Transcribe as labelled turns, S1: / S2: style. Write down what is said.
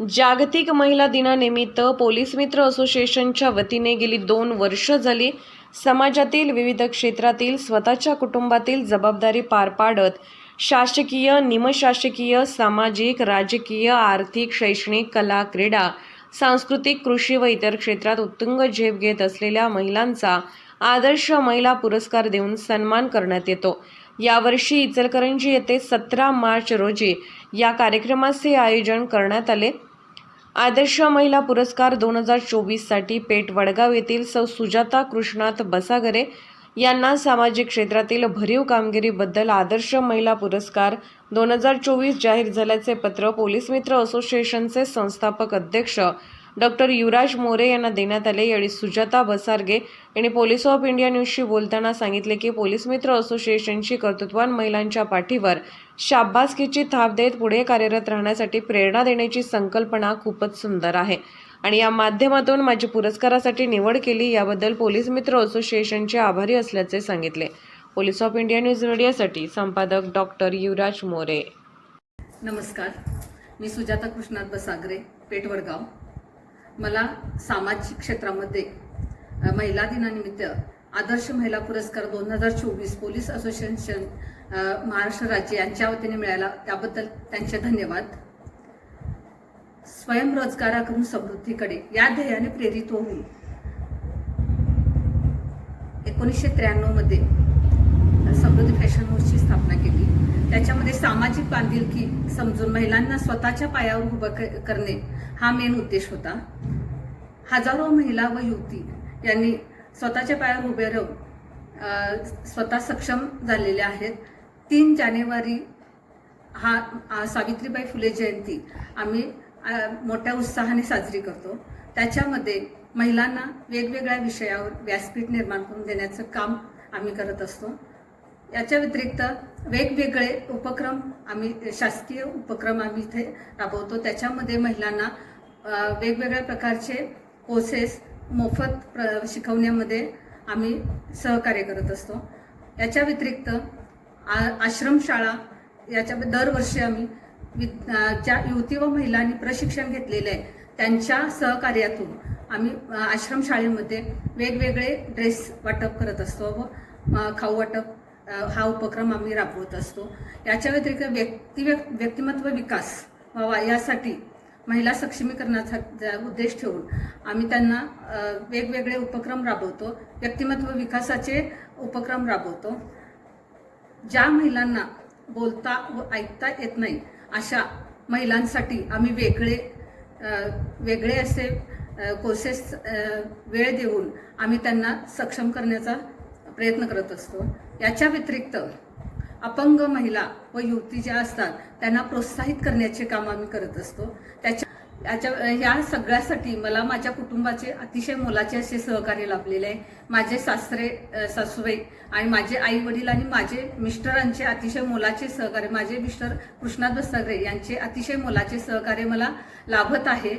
S1: जागतिक महिला दिनानिमित्त पोलीस मित्र असोसिएशनच्या वतीने गेली दोन वर्ष झाली. समाजातील विविध क्षेत्रातील स्वतःच्या कुटुंबातील जबाबदारी पार पाडत शासकीय निमशासकीय सामाजिक राजकीय आर्थिक शैक्षणिक कला क्रीडा सांस्कृतिक कृषी व इतर क्षेत्रात उत्तुंग झेप घेत असलेल्या महिलांचा आदर्श महिला पुरस्कार देऊन सन्मान करण्यात येतो. यावर्षी इचलकरंजी येथे सतरा मार्च रोजी या कार्यक्रमाचे आयोजन करण्यात आले. आदर्श महिला पुरस्कार दोन हजार चोवीससाठी पेठ वडगाव येथील सौ सुजाता कृष्णात बसागरे यांना सामाजिक क्षेत्रातील भरीव कामगिरीबद्दल आदर्श महिला पुरस्कार दोन हजार चोवीस जाहीर झाल्याचे पत्र पोलीस मित्र असोसिएशनचे संस्थापक अध्यक्ष डॉक्टर युवराज मोरे यांना देण्यात आले. यावेळी सुजाता बसारगे यांनी पोलीस ऑफ इंडिया न्यूजशी बोलताना सांगितले की पोलीस मित्र असोसिएशनची कर्तृत्वान महिलांच्या पाठीवर शाबासकीची थाप देत पुढे कार्यरत राहण्यासाठी प्रेरणा देण्याची संकल्पना खूपच सुंदर आहे. आणि या माध्यमातून माझी पुरस्कारासाठी निवड केली याबद्दल पोलीस मित्र असोसिएशनचे आभारी असल्याचे सांगितले. पोलीस ऑफ इंडिया न्यूज मीडियासाठी संपादक डॉक्टर युवराज मोरे.
S2: नमस्कार. मी सुजाता कृष्णात बसागरे पेठवडगाव मला सामाजिक क्षेत्रामध्ये महिला दिनानिमित्त आदर्श महिला पुरस्कार दोन हजार चोवीस पोलीस असोसिएशन महाराष्ट्र राज्य यांच्या वतीने मिळाला. त्याबद्दल त्यांचे धन्यवाद. स्वयंरोजगाराकडून समृद्धीकडे या ध्येयाने प्रेरित होऊन एकोणीसशे त्र्याण्णवमध्ये समृद्धी फॅशन हाऊसची स्थापना केली. त्याच्यामध्ये सामाजिक बांधिलकी समजून महिलांना स्वतःच्या पायावर उभं करणे हा मेन उद्देश होता. हजारो महिला व युवती यांनी स्वतःच्या पायावर उभे राहून स्वतः सक्षम झालेल्या आहेत. तीन जानेवारी हा सावित्रीबाई फुले जयंती आम्ही मोठ्या उत्साहाने साजरी करतो. त्याच्यामध्ये महिलांना वेगवेगळ्या विषयावर व्यासपीठ निर्माण करून देण्याचं काम आम्ही करत असतो. याच्या व्यतिरिक्त वेगवेगळे उपक्रम आम्ही शासकीय उपक्रम आम्ही इथे राबवतो. त्याच्यामध्ये महिलांना वेगवेगळ्या प्रकारचे कोर्सेस मोफत प्र शिकवण्यामध्ये आम्ही सहकार्य करत असतो. याच्या व्यतिरिक्त आ- आश्रमशाळा याच्या दरवर्षी आम्ही वि- ज्या युवती व महिलांनी प्रशिक्षण घेतलेलं आहे त्यांच्या सहकार्यातून आम्ही आश्रमशाळेमध्ये वेगवेगळे ड्रेस वाटप करत असतो व खाऊ वाटप हा उपक्रम आम्ही राबवत असतो. याच्या व्यतिरिक्त व्यक्ती व्यक्तिमत्व विकास व्हावा यासाठी महिला सक्षमीकरणाचा उद्देश ठेवून आम्ही त्यांना वेगवेगळे उपक्रम राबवतो. व्यक्तिमत्व विकासाचे उपक्रम राबवतो. ज्या महिलांना बोलता व ऐकता येत नाही अशा महिलांसाठी आम्ही वेगळे वेगळे असे कोर्सेस वेळ देऊन आम्ही त्यांना सक्षम करण्याचा प्रयत्न करत असतो. याच्या व्यतिरिक्त अपंग महिला व युवती ज्या असतात त्यांना प्रोत्साहित करण्याचे काम आम्ही करत असतो. त्याच्या याच्या ह्या सगळ्यासाठी मला माझ्या कुटुंबाचे अतिशय मोलाचे असे सहकार्य लाभलेले आहे. माझे सासरे अ, सासूबाई आणि माझे आई वडील आणि माझे मिस्टरांचे अतिशय मोलाचे सहकार्य माझे मिस्टर कृष्णाद सगरे यांचे अतिशय मोलाचे सहकार्य मला लाभत आहे.